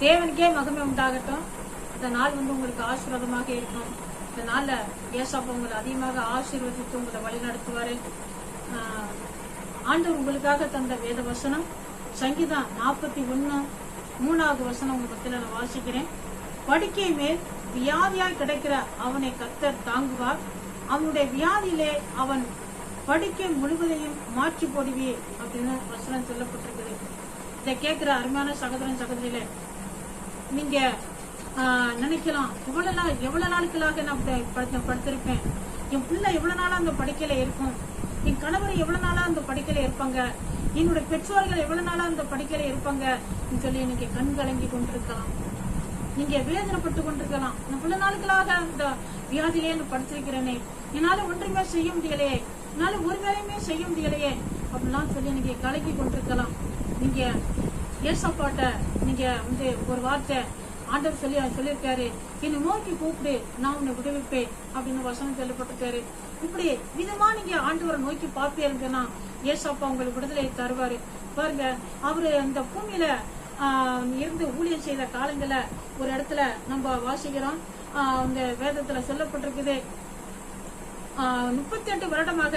தேவனுக்கே மகிமை உண்டாகட்டும். இந்த நாள் வந்து உங்களுக்கு ஆசீர்வாதமாக இருக்கும். இந்த நாள்ல ஏசாப்பா உங்களை அதிகமாக ஆசீர்வதித்து உங்களை வழி நடத்துவாரு ஆஹ், ஆண்டவர் உங்களுக்காக தந்த வேத வசனம் சங்கீதம் நாற்பத்தி ஒன்னு மூணாவது வசனம் உங்க பத்தில நான் வாசிக்கிறேன். படுக்கை மேல் வியாதியாய் கிடைக்கிற அவனை கத்தர் தாங்குவார். அவனுடைய வியாதியிலே அவன் படுக்கை முழுவதையும் மாற்றி போடுவே அப்படின்னு வசனம் சொல்லப்பட்டிருக்குது. இதை கேட்கிற அருமையான சகோதரன் சகோதரியில நீங்க ஆஹ், நினைக்கலாம். இவ்வளவு நாள் எவ்வளவு நாளுக்களாக நான் படுத்திருப்பேன். என் பிள்ளை எவ்வளவு நாளா அந்த படுக்கையில இருக்கும். என் கணவர் எவ்வளவு நாளா அந்த படுக்கையில இருப்பாங்க. என்னுடைய பெற்றோர்கள் எவ்வளவு நாளா அந்த படுக்கையில இருப்பாங்க. சொல்லி நீங்க கண் கலங்கி கொண்டிருக்கலாம். நீங்க வேதனைப்பட்டு கொண்டிருக்கலாம். நான் பல நாட்களாக அந்த வியாதியிலே நான் படிச்சிருக்கிறேனே என்னால ஒன்றுமே செய்ய முடியலையே. என்னால ஒரு வேலையுமே செய்ய முடியலையே. அப்படிலாம் சொல்லி நீங்க கலக்கி கொண்டிருக்கலாம். நீங்க ஏசப்பாட்ட நீங்க வந்து ஒரு வார்த்தை ஆண்டவர் சொல்லி சொல்லியிருக்காரு. என்னை நோக்கி கூப்பிடு நான் உன்னை விடுவிப்பேன் அப்படின்னு வசனம் சொல்லப்பட்டிருக்காரு. இப்படி விதமா நீங்க ஆண்டவரை நோக்கி பார்ப்பீங்கன்னா ஏசப்பா உங்களுக்கு விடுதலை தருவாரு. பாருங்க அவரு அந்த பூமியில ஆஹ் இருந்து ஊழியம் செய்த காலங்கள ஒரு இடத்துல நம்ம வாசிக்கிறோம். ஆஹ் அந்த வேதத்துல சொல்லப்பட்டிருக்குது. முப்பத்தி எட்டு வருடமாக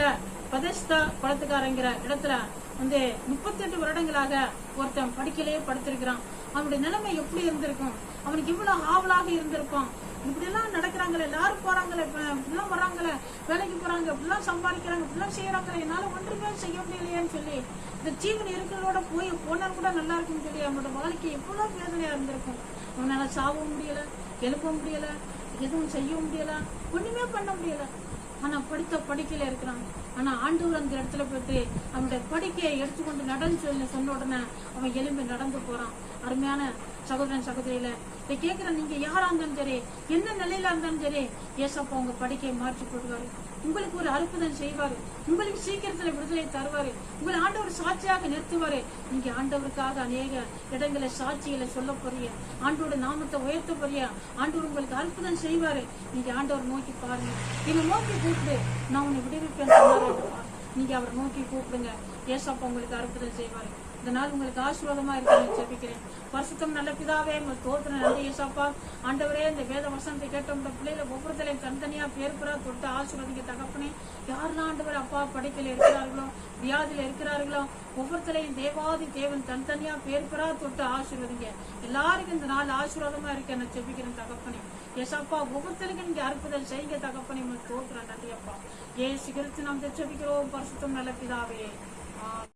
பதஸ்தா குளத்துக்காரங்கிற இடத்துல வந்து முப்பத்தி எட்டு வருடங்களாக ஒருத்தன் படிக்கலையே படுத்திருக்கிறான். அவனுடைய நிலைமை எப்படி இருந்திருக்கும்? அவனுக்கு இவ்வளவு ஆவலாக இருந்திருப்பான் இப்படி எல்லாம் நடக்கிறாங்களே எல்லாரும் போறாங்களே இப்படிலாம் வர்றாங்களே வேலைக்கு போறாங்க இப்படிலாம் சம்பாதிக்கிறாங்க இப்படிலாம் செய்யறாங்களே என்னால ஒன்றுமே செய்ய முடியலையேன்னு சொல்லி இந்த ஜீவன் இருக்கிறதோட போய் போனால் கூட நல்லா இருக்கும்னு சொல்லி அவனோட வாழ்க்கை எவ்வளவு வேதனையா இருந்திருக்கும். அவனால சாவவும் முடியல எழுப்ப முடியல எதுவும் செய்ய முடியல ஒண்ணுமே பண்ண முடியல. ஆனா படித்த படிக்கையில இருக்கிறான். ஆனா ஆண்டவர் அந்த இடத்துல போயிட்டு அவனுடைய படிக்கையை எடுத்துக்கொண்டு நடன்னு சொல்லி சொன்ன உடனே அவன் எலும்பி நடந்து போறான். அருமையான சகோதரன் சகோதரியில இதை கேட்கிற நீங்க யாரா இருந்தாலும் சரி என்ன நிலையில இருந்தாலும் சரி ஏசப்பா உங்க படிக்கையை மாற்றி போடுவாரு உங்களுக்கு ஒரு அற்புதம் செய்வாரு. உங்களுக்கு சீக்கிரத்துல விடுதலை தருவாரு. உங்களை ஆண்டவர் சாட்சியாக நிறுத்துவாரு. நீங்க ஆண்டவருக்காக அநேக இடங்களை சாட்சிகளை சொல்ல போறிய ஆண்டோட நாமத்தை உயர்த்த போறிய ஆண்டவர் உங்களுக்கு அற்புதம் செய்வாரு. நீங்க ஆண்டவர் நோக்கி பாருங்க. என்னை நோக்கி கூப்பிடு. நான் உன்னை விடுவிப்பேன் நீங்க அவரை நோக்கி கூப்பிடுங்க. ஏசப்பா உங்களுக்கு அற்புதம் செய்வாரு. இந்த நாள் உங்களுக்கு ஆசீர்வாதமா இருக்கணும் ஜெபிக்கிறேன். பரிசுத்தம் நல்ல பிதாவே உங்களுக்கு தோத்திர நன்றி ஏசப்பா ஆண்டவரே இந்த வேத வசனத்தை கேட்ட உங்க பிள்ளைகளை ஒவ்வொருத்தரையும் தனித்தனியா பேர் தொட்டு ஆசீர்வதிக்க தகப்பனே யாரெல்லாம் ஆண்டவர் அப்பா படைக்கல இருக்கிறார்களோ வியாதியில இருக்கிறார்களோ ஒவ்வொருத்தரையும் தேவாதி தேவன் தனித்தனியா பேர் தொட்டு ஆசீர்வதிங்க. எல்லாருக்கும் இந்த நாள் ஆசீர்வாதமா இருக்க நான் ஜெபிக்கிறேன் தகப்பனே. ஏசப்பா ஒவ்வொருத்தருக்கும் நீங்க அற்புதம் செய்யுங்க தகப்பனே உங்களுக்கு தோத்துறேன் நன்றி அப்பா ஏ சிகரத்து நாம் ஜெபிக்கிறோம். பரிசுத்தம் நல்ல பிதாவே.